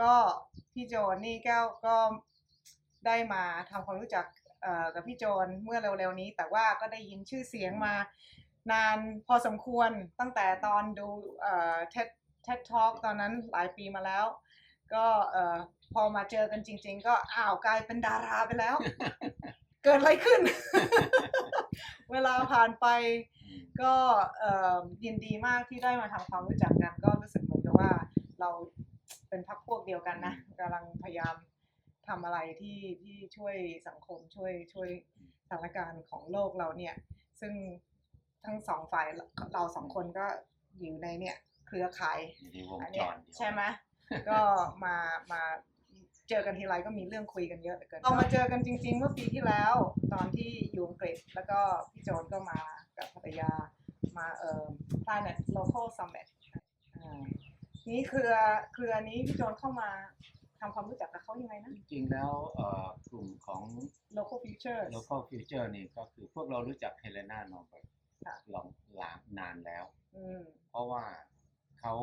ก็พี่โจนนี่แก้วก็ได้มาทำความรู้จักกับพี่โจนเมื่อเร็วๆนี้ แต่ว่าก็ได้ยินชื่อเสียงมานานพอสมควรตั้งแต่ตอนดูเอ่อ TED TED Talk ตอนนั้นหลายปีมาแล้ว ก็พอมาเจอกันจริง ๆ ก็อ้าวกลายเป็นดาราไปแล้ว เกิดอะไรขึ้น เวลาผ่านไปก็ยินดีมากที่ได้มาทำความรู้จักกัน ก็รู้สึกเหมือนกับว่าเรา เป็นพักพวกเดียวกันนะกำลังพยายามทำอะไรที่ที่ช่วยสังคมช่วยช่วยสถานการณ์ของโลกเราเนี่ย ซึ่งทั้งสองฝ่ายเราสองคนก็อยู่ในเนี่ย เครือข่ายอยู่ในวงอันจเนี้ยรเดียวใช่ไหมก็มามาเจอกันทีไรก็มีเรื่องคุยกันเยอะเหลือเกินเรามาเจอกันจริงๆเมื่อปีที่แล้ว ตอนที่อยู่อังกฤษแล้วก็พี่โจนก็มากับภรรยามาเอ่อ Planet Local Summit อ่า นี่เครือเครือนี้พี่โจนเข้ามาทำความรู้จักกับเขายังไงนะ จริงๆแล้วเอ่อกลุ่มของ Local Futures local future นี่ก็คือพวกเรารู้จักเฮเลนาโนเบิร์ตค่ะ ลองหลานนานแล้ว อืม เพราะว่าเขา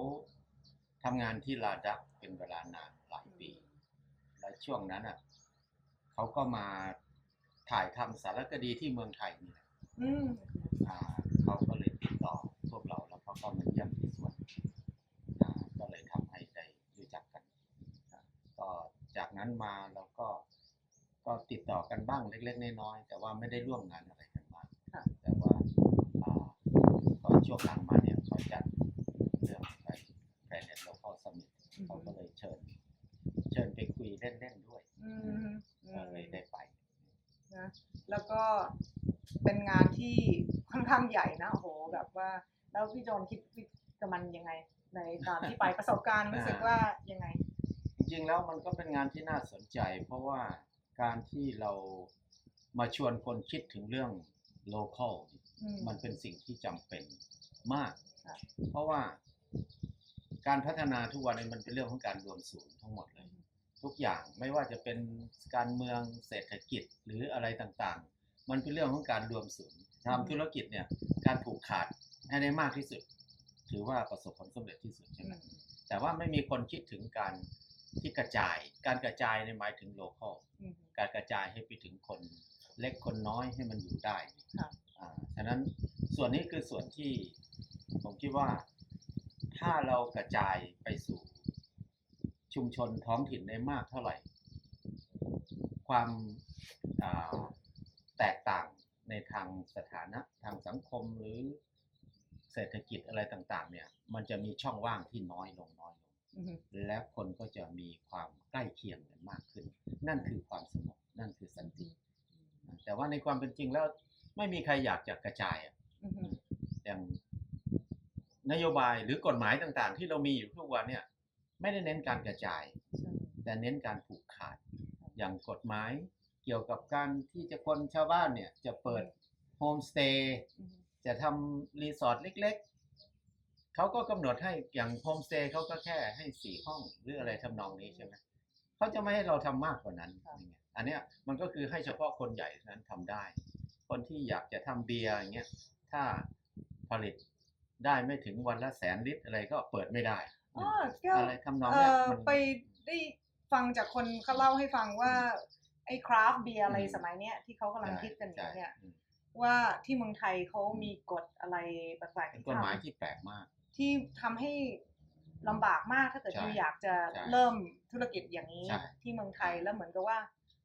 ทำงานที่ลาดักเป็นเวลานานหลายปี และช่วงนั้นอะเขาก็มาถ่ายทำสารคดีที่เมืองไทยนี่แหละอืม อ่าเขาก็เลยติดต่อพวกเราแล้วเขาก็มาเยี่ยมที่สวนอ่าก็เลยทำให้ได้รู้จักกันก็ จากนั้นมาเราก็ก็ติดต่อกันบ้างเล็ก ๆ น้อยๆแต่ว่าไม่ได้ร่วมงานอะไรกันมากค่ะ แต่ว่าอ่าก็ช่วงหลังมาเนี่ยเขาจัดเรื่องไปแพรเน็ตโลคอลสมิธเขาก็เลยเชิญ เชิญไปคุยเล่นๆด้วยอืมอืก็มเลยได้ไป นะแล้วก็เป็นงานที่ค่อนข้างใหญ่นะโอ้โหแบบว่า แล้วพี่โจนคิดกับมันยังไง ในตอนที่ไปประสบการณ์รู้สึกว่ายังไงจ ริงๆแล้วมันก็เป็นงานที่น่าสนใจ เพราะว่าการที่เรามาชวนคนคิดถึงเรื่อง local อืมมันเป็นสิ่งที่จำเป็นมากค่ะเพราะว่าการพัฒนาทุกวันนี้มันเป็นเรื่องของการรวมศูนย์ทั้งหมดเลย ทุกอย่างไม่ว่าจะเป็นการเมืองเศรษฐกิจหรืออะไรต่างๆ มันเป็นเรื่องของการรวมศูนย์ทำธุรกิจเนี่ยการผูกขาดให้ได้มากที่สุด ถือว่าประสบผลสำเร็จที่สุดใช่ไหมแต่ว่าไม่มีคนคิดถึงการ ที่กระจาย การกระจายในยหมายถึงโลคอลอืมการกระจายให้ไปถึงคนเล็กคนน้อยให้มันอยู่ได้ค่ะอ่าฉะนั้นส่วนนี้คือส่วนที่ผมคิดว่าถ้าเรากระจายไปสู่ชุมชนท้องถิ่นได้มากเท่าไหร่ ความอ่าแตกต่างในทางสถานะทางสังคมหรือเศรษฐกิจอะไรต่าง ๆ เนี่ย มันจะมีช่องว่างที่น้อยลงน้อยลงอืม และคนก็จะมีความใกล้เคียงกันมากขึ้น นั่นคือความสงบนั่นคือสันติ แต่ว่าในความเป็นจริงแล้วไม่มีใครอยากจะกระจายอะอืมอย่างนโยบายหรือกฎหมายต่างๆ ที่เรามีอยู่ทุกวันเนี่ย ไม่ได้เน้นการกระจายใช่แต่เน้นการผูกขาด อย่างกฎหมายเกี่ยวกับการที่จะคนชาวบ้านเนี่ยจะเปิดโฮมสเตย์อืมจะทำรีสอร์ทเล็กๆ เขาก็กำหนดให้อย่างโฮมสเตย์เขาก็แค่ให้สี่ห้องหรืออะไรทำนองนี้ใช่ไหมเขาจะไม่ให้เราทำมากกว่านั้นอย่างเงี้ยอันเนี้ยมันก็คือให้เฉพาะคนใหญ่เท่านั้นทำได้ คนที่อยากจะทำเบียร์อย่างเงี้ยถ้าผลิตได้ไม่ถึงวันละแสนลิตรอะไรก็เปิดไม่ได้อ๋อแก้วอะไรทำนองเอ่เนี้ยอมันไปได้ฟังจากคนเขาเล่าให้ฟังว่าไอ้คราฟต์เบียร์อะไรอืมสมัยเนี้ยที่เขากำลังคิดกันอยู่เนี่ยใช่อืมว่าที่เมืองไทยเขามีกฎอะไรแปลกๆเป็นที่กฎหมายทำที่แปลกมาก ที่ทำให้ลำบากมากถ้าเกิดใช่ยูอยากจะใช่เริ่มธุรกิจอย่างนี้ ใช่ ที่เมืองไทยแล้วเหมือนกับว่า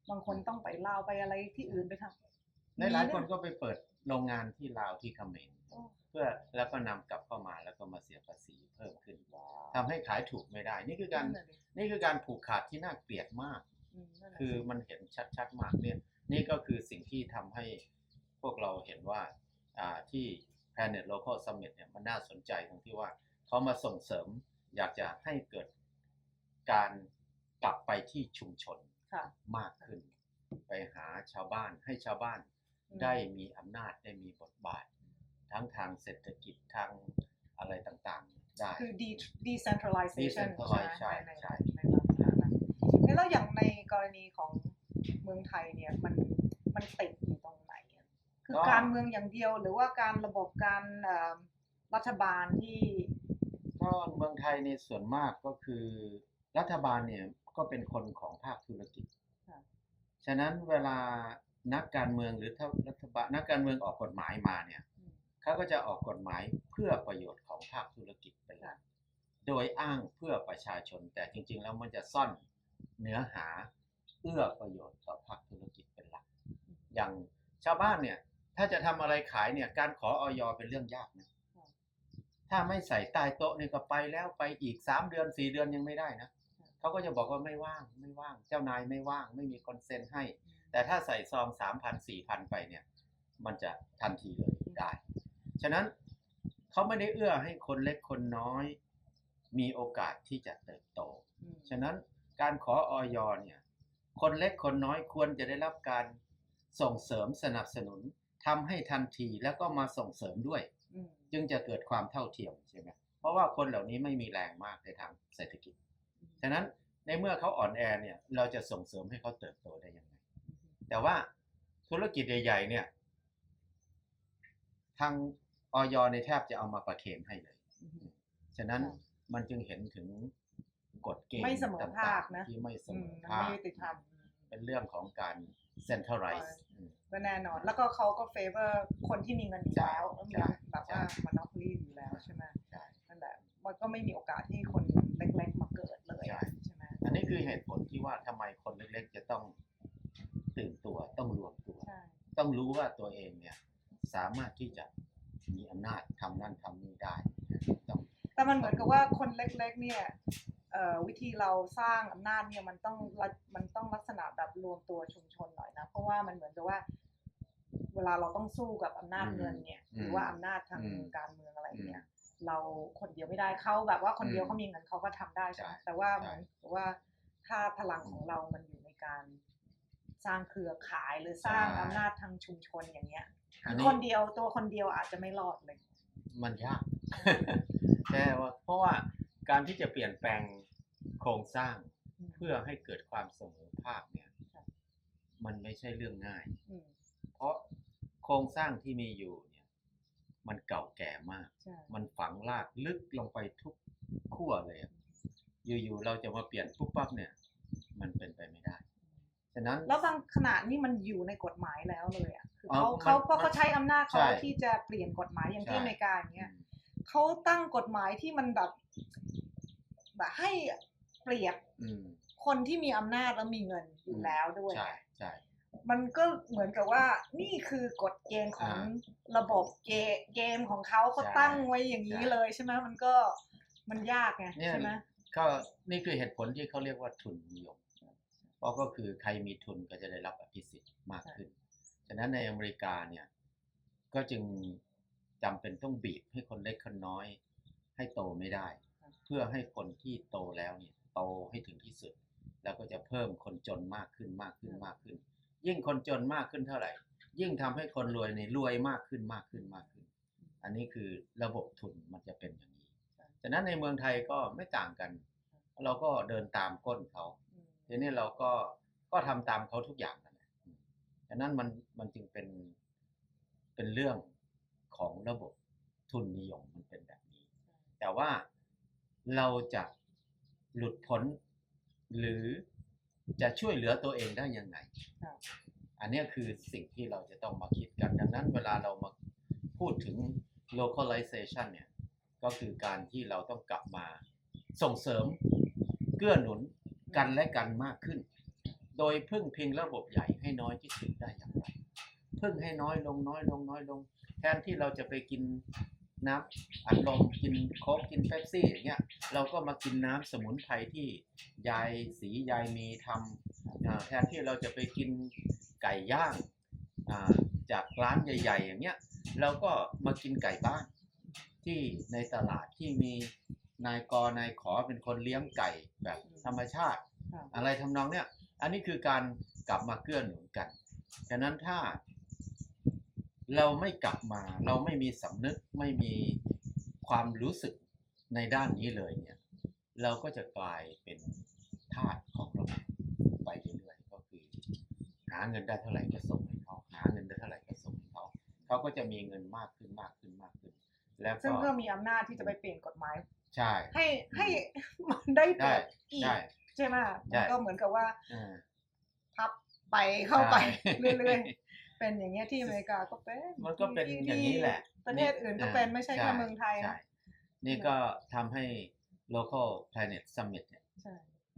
บางคนต้องไปลาวไปอะไรที่อื่นไปทำหลายๆคนก็ไปเปิดโรงงานที่ลาวที่เขมรโอ้เพื่อแล้วก็นำกลับเข้ามาแล้วก็มาเสียภาษีเพิ่มขึ้นทำให้ขายถูกไม่ได้ นี่คือการนั่นน่ะดินี่คือการผูกขาดที่น่าเกลียดมากอืมนั่นน่ะคือสิมันเห็นชัดๆมากเนี่ยนี่ก็คือสิ่งที่ทำให้พวกเราเห็นว่าอ่าที่ Planet Local Summit เนี่ยมันน่าสนใจตรงที่ว่าเขามาส่งเสริมอยากจะให้เกิดการกลับไปที่ชุมชนค่ะมากขึ้น ไปหาชาวบ้านให้ชาวบ้านอืมได้มีอำนาจได้มีบทบาท ทั้งทางเศรษฐกิจทางอะไรต่างๆ ได้ คือ de- decentralization decentralize ใช่ไหมใช่ในในลักษณะนั้นเอ๊ะแล้วอย่างในกรณีของเมืองไทยเนี่ยมันมันติดอยู่ตรงไหนอะ คือก็การเมืองอย่างเดียวหรือว่าการระบบการเอ่อรัฐบาลที่ก็เมืองไทยในส่วนมากก็คือรัฐบาลเนี่ยก็เป็นคนของภาคธุรกิจค่ะฉะนั้นเวลานักการเมืองหรือถ้ารัฐบาลนักการเมืองออกกฎหมายมาเนี่ยอืมเขาก็จะออกกฎหมายเพื่อประโยชน์ของภาคธุรกิจเป็นหลักโดยอ้างเพื่อประชาชน แต่จริง ๆ แล้วมันจะซ่อนเนื้อหาเอื้อประโยชน์ต่อภาคธุรกิจเป็นหลัก อย่างชาวบ้านเนี่ย ถ้าจะทำอะไรขายเนี่ย การขอออยเป็นเรื่องยากนะค่ะถ้าไม่ใส่ใต้โต๊ะนี่ก็ไปแล้วไปอีกสามเดือนสี่เดือนยังไม่ได้นะค่ะเขาก็จะบอกว่าไม่ว่างไม่ว่าง เจ้านายไม่ว่าง ไม่มีคนเซ็นให้ แต่ถ้าใส่ซองสามพันสี่พันไปเนี่ย มันจะทันทีเลยได้ ฉะนั้นเขาไม่ได้เอื้อให้คนเล็กคนน้อย มีโอกาสที่จะเติบโตอืมฉะนั้นการขอออยเนี่ย คนเล็กคนน้อยควรจะได้รับการส่งเสริมสนับสนุน ทำให้ทันทีแล้วก็มาส่งเสริมด้วยอืมจึงจะเกิดความเท่าเทียมใช่ไหมเพราะว่าคนเหล่านี้ไม่มีแรงมากในทางเศรษฐกิจ ฉะนั้นในเมื่อเขาอ่อนแอเนี่ยเราจะส่งเสริมให้เขาเติบโตได้ยังไง แต่ว่าธุรกิจใหญ่ๆเนี่ยทางออยในยแทบจะเอามาประเคนให้เลยอืมฉะนั้นค่ะมันจึงเห็นถึงกฎเกณฑ์ไม่เสมอภาคต่งๆนะที่ไม่เสอืมมอมันภาคไม่ยุติธรรมเป็นเรื่องของการ centralize อืม ก็แน่นอน แล้วก็เขาก็เฟเวอร์คนที่มีเงินอยู่แล้วใช่มีใช่แบบว่าใช่มันนอพลีอยู่แล้วใช่ไหมใช่นั่นแหละมันก็ไม่มีโอกาสที่คนเล็กๆมาเกิดเลยใช่ใช่ไหมอันนี้คือเหตุผลที่ว่าทำไมคนเล็กๆ จะต้องตื่นตัวต้องรวมตัวใช่ต้องรู้ว่าตัวเองเนี่ย สามารถที่จะมีอำนาจทำนั่นทำนี่ได้ต้องแต่มันเหมือนกับว่าคนเล็ก ๆ เนี่ยเอ่อวิธีเราสร้างอำนาจเนี่ยมันต้องรัฐมันต้องลักษณะแบบรวมตัวชุมชนหน่อยนะ เพราะว่ามันเหมือนกับว่าเวลาเราต้องสู้กับอำนาจเงินเนี่ยหรือว่าอำนาจทางการเมืองอะไรเนี่ยเราคนเดียวไม่ได้เขาแบบว่าคนเดียวเขามีเงินเขาก็ทำได้ใช่ไหมแต่ว่าเหมือนกับว่าถ้าพลังของเรามันอยู่ในการสร้างเครือข่ายหรือสร้างอำนาจทางชุมชนอย่างเงี้ยอันนี้คนเดียวตัวคนเดียวอาจจะไม่รอดเลย มันยากแต่ว่าเพราะว่าการที่จะเปลี่ยนแปลงโครงสร้างเพื่อให้เกิดความเสมอภาคเนี่ยค่ะมันไม่ใช่เรื่องง่ายอืมเพราะโครงสร้างที่มีอยู่เนี่ย มันเก่าแก่มากใช่มันฝังรากลึกลงไปทุกขั้วเลยอะอยู่ๆเราจะมาเปลี่ยนปุ๊บปั๊บเนี่ย มันเป็นไปไม่ได้ฉะนั้นแล้วบางขนาดนี่มันอยู่ในกฎหมายแล้วเลยอะคืออ๋อเขามันเขาเพราะเขาใช้อำนาจเขาใช่ที่จะเปลี่ยนกฎหมายอย่างที่ใช่อเมริกาอย่างเงี้ยเขาตั้งกฎหมายที่มันแบบแบบให้เปรียบอืมคนที่มีอำนาจแล้วมีเงินอยู่แล้วด้วยใช่ใช่ มันก็เหมือนกับว่านี่คือกฎเกณฑ์ของอ่าระบบเกเกมของเขาเขาใช่ตั้งไว้อย่างนี้ใช่เลยใช่ไหมมันก็มันยากไงเนี่ยใช่ไหมก็นี่คือเหตุผลที่เขาเรียกว่าทุนนิยมเพราะก็คือใครมีทุนก็จะได้รับอภิสิทธิ์มากขึ้น ฉะนั้นในอเมริกาเนี่ยก็จึงจำเป็นต้องบีบให้คนเล็กคนน้อย ให้โตไม่ได้ เพื่อให้คนที่โตแล้วเนี่ยโตให้ถึงที่สุด แล้วก็จะเพิ่มคนจนมากขึ้นมากขึ้นมากขึ้น ยิ่งคนจนมากขึ้นเท่าไหร่ ยิ่งทำให้คนรวยในยรวยมากขึ้นมากขึ้นมากขึ้น อันนี้คือระบบทุนมันจะเป็นอย่างนี้ฉะนั้นในเมืองไทยก็ไม่ต่างกัน เราก็เดินตามก้นเขาทีนี้เราก็ก็ทำตามเขาทุกอย่างนั่นแหละฉะนั้นมันมันจึงเป็นเป็นเรื่องของระบบทุนนิยมมันเป็นแบบนี้ แต่ว่าเราจะหลุดพ้นหรือ จะช่วยเหลือตัวเองได้ยังไงครับอันเนี้ยคือสิ่งที่เราจะต้องมาคิดกัน ดังนั้นเวลาเรามาพูดถึง localization เนี่ย ก็คือการที่เราต้องกลับมาส่งเสริมเกื้อหนุนกันและกันมากขึ้น โดยพึ่งพิงระบบใหญ่ให้น้อยที่สุดได้อย่างไร พึ่งให้น้อยลงน้อยลงน้อยลง แทนที่เราจะไปกิน น้ำอัดลมกินโค้กกินเป๊ปซี่อย่างเงี้ยเราก็มากินน้ำสมุนไพรที่ยายสียายมีทำอ่าแทนที่เราจะไปกินไก่ย่างอ่าจากร้านใหญ่ ๆ อย่างเงี้ยเราก็มากินไก่บ้านที่ในตลาดที่มีนายกนายขอเป็นคนเลี้ยงไก่แบบธรรมชาติครับอะไรทำนองเนี้ยอันนี้คือการกลับมาเกื้อหนุนกันฉะนั้นถ้า เราไม่กลับมา เราไม่มีสำนึกไม่มีความรู้สึกในด้านนี้เลยเนี่ย เราก็จะกลายเป็นทาสของระบบไปเรื่อยๆก็คือ หาเงินได้เท่าไหร่ก็ส่งให้เขาหาเงินได้เท่าไหร่ก็ส่งให้เขาเขาก็จะมีเงินมากขึ้นมากขึ้นมากขึ้น แล้วซึ่งก็ก็มีอำนาจที่จะไปเปลี่ยนกฎหมาย ใช่ ให้ให้มันได้เกิดอีกใช่ใช่ไหมใช่มันก็เหมือนกับว่าเออพับไปเข้าไปใช่เรื่อยๆ เป็นอย่างเงี้ยที่อเมริกาก็เป็นมันก็เป็นที่อย่างนี้แหละที่ประเทศอื่นก็เป็นไม่ใช่แค่เมืองไทยใช่นะนี่ก็ทำให้ local planet summit เนี่ยใช่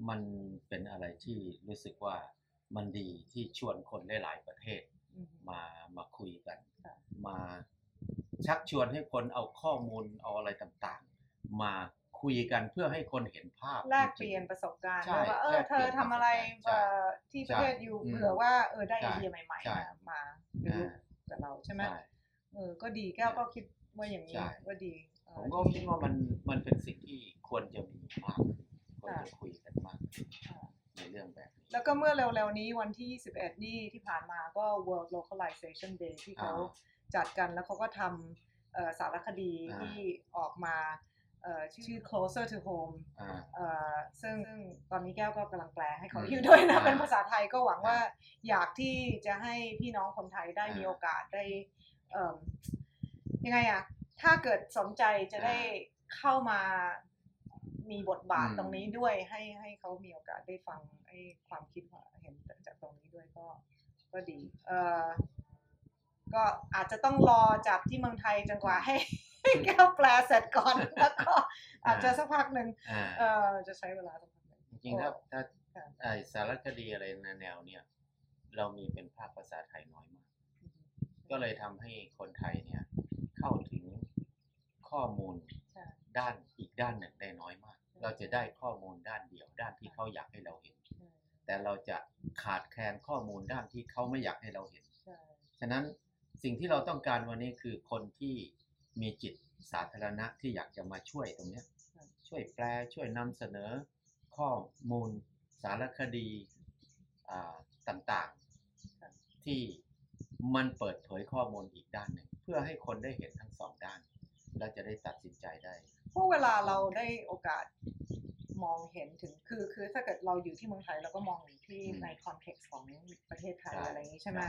มันเป็นอะไรที่รู้สึกว่ามันดีที่ชวนคนหลาย ๆ ประเทศอืมมามาคุยกันค่ะมาชักชวนให้คนเอาข้อมูลเอาอะไรต่างๆ มา คุยกันเพื่อให้คนเห็นภาพแลกเปลี่ยนประสบการณ์ใช่ด้วยว่าเออแลกเธเปลี่อยนทำอะไรประสบการณ์เอ่อที่ประเทศอยู่อืมเผื่อว่าเออได้ใช่ไอเดียใหม่ใช่ๆมามาเรียนรู้อ่ากับเราใช่ไหมใช่เออก็ดีแก้วก็คิดว่าอย่างนี้ใช่ว่าดีเออผมก็คิดว่ามันมันเป็นสิ่งที่ควรจะมีมากขึ้นควรจะคุยกันมากขึ้นค่ะในเรื่องแบบนี้แล้วก็เมื่อเร็วๆนี้วันที่ 21 นี่ที่ผ่านมาก็ World Localization Day ที่เขาอ่าจัดกันแล้วเขาก็ทำเอ่อสารคดีอ่าที่ออกมาเอ่อ ชื่อ Closer to Home อ่าเอ่อซึ่งซึ่งตอนนี้แก้วก็กำลังแปลให้เขาอืมอยู่ด้วยนะอ่าเป็นภาษาไทยก็หวังว่าอยากที่จะให้พี่น้องคนไทยได้อ่ามีมีโอกาสได้เอิ่มยังไงอะถ้าเกิดสนใจจะได้เข้ามามีบทบาทอืมตรงนี้ด้วยให้ให้เขามีโอกาสได้ฟังไอ้ความคิดว่าเห็นจากตรงนี้ด้วยก็ก็ดี เอ่อก็อาจจะต้องรอจากที่เมืองไทยจนกว่าให้ให้ แก้วแปลเสร็จก่อนแล้วก็อาจจะสักพักหนึ่งอ่าเออจะใช้เวลาสักพักหนึ่งจริงๆถ้าถ้าค่ะไอสารคดีอะไรในแนวเนี่ย เรามีเป็นภาคภาษาไทยน้อยมาก ก็เลยทำให้คนไทยเนี่ย เข้าถึงข้อมูลใช่ด้านอีกด้านหนึ่งได้น้อยมาก เราจะได้ข้อมูลด้านเดียวด้านที่เขาอยากให้เราเห็นใช่แต่เราจะขาดแคลนข้อมูลด้านที่เขาไม่อยากให้เราเห็นใช่ฉะนั้นสิ่งที่เราต้องการวันนี้คือคนที่ มีจิตสาธารณะที่อยากจะมาช่วยตรงเนี้ยช่วยแปลช่วยนำเสนอข้อมูลสารคดีอ่าต่างๆ ที่มันเปิดเผยข้อมูลอีกด้านหนึ่ง เพื่อให้คนได้เห็นทั้งสองด้าน แล้วจะได้ตัดสินใจได้เพราะเวลาเราได้โอกาสมองเห็นถึงคือคือถ้าเกิดเราอยู่ที่เมืองไทยเราก็มองอยู่ที่อืมในคอนเท็กซ์ของประเทศไทยใช่อะไรอย่างนี้ใช่ไหมใช่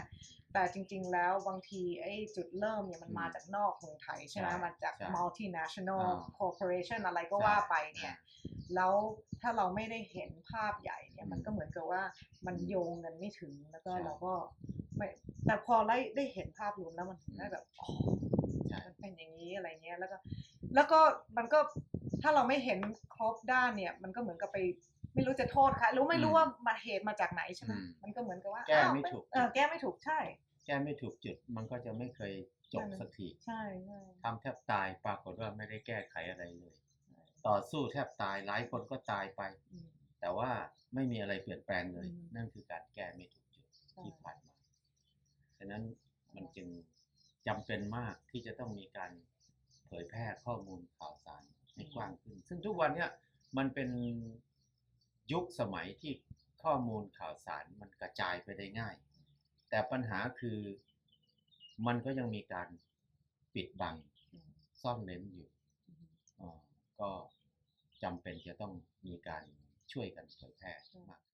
แต่จริง ๆ แล้วบางทีไอ้จุดเริ่มเนี่ยมันอืมมาจากนอกเมืองไทยใช่ไหมใช่มาจากใช่ multinational อ่า corporation อะไรก็ว่าไปเนี่ยแล้วถ้าเราไม่ได้เห็นภาพใหญ่เนี่ยอืมมันก็เหมือนกับว่ามันโยงกันไม่ถึงแล้วก็ใช่เราก็ไม่แต่พอได้ได้เห็นภาพรวมแล้วมันถึงได้แบบอ๋อใช่ มันเป็นอย่างนี้อะไรเงี้ยแล้วก็ แล้วก็มันก็ถ้าเราไม่เห็นครบด้านเนี่ย มันก็เหมือนกับไปไม่รู้จะโทษใครรู้ไม่รู้อืมว่ามาเหตุมาจากไหนใช่ไหมอืมมันก็เหมือนกับว่าแก้อ้าวไม่เป็นถูกเออแก้ไม่ถูกใช่ แก้ไม่ถูกจุดมันก็จะไม่เคยจบนั่นน่ะสักทีใช่ใช่ทำแทบตายปรากฏว่าไม่ได้แก้ไขอะไรเลย ต่อสู้แทบตายหลายคนก็ตายไปอืมแต่ว่าไม่มีอะไรเปลี่ยนแปลงเลยอืมนั่นคือการแก้ไม่ถูกจุดใช่ที่ผ่านมาฉะนั้นมันจึง จำเป็นมากที่จะต้องมีการเผยแพร่ข้อมูลข่าวสารให้กว้างขึ้น ซึ่งทุกวันเนี้ยมันเป็นยุคสมัยที่ข้อมูลข่าวสารมันกระจายไปได้ง่าย แต่ปัญหาคือมันก็ยังมีการปิดบังอืมซ่อนเล้นอยู่อืมอ่าก็จำเป็นจะต้องมีการช่วยกันเผยแพร่มากขึ้น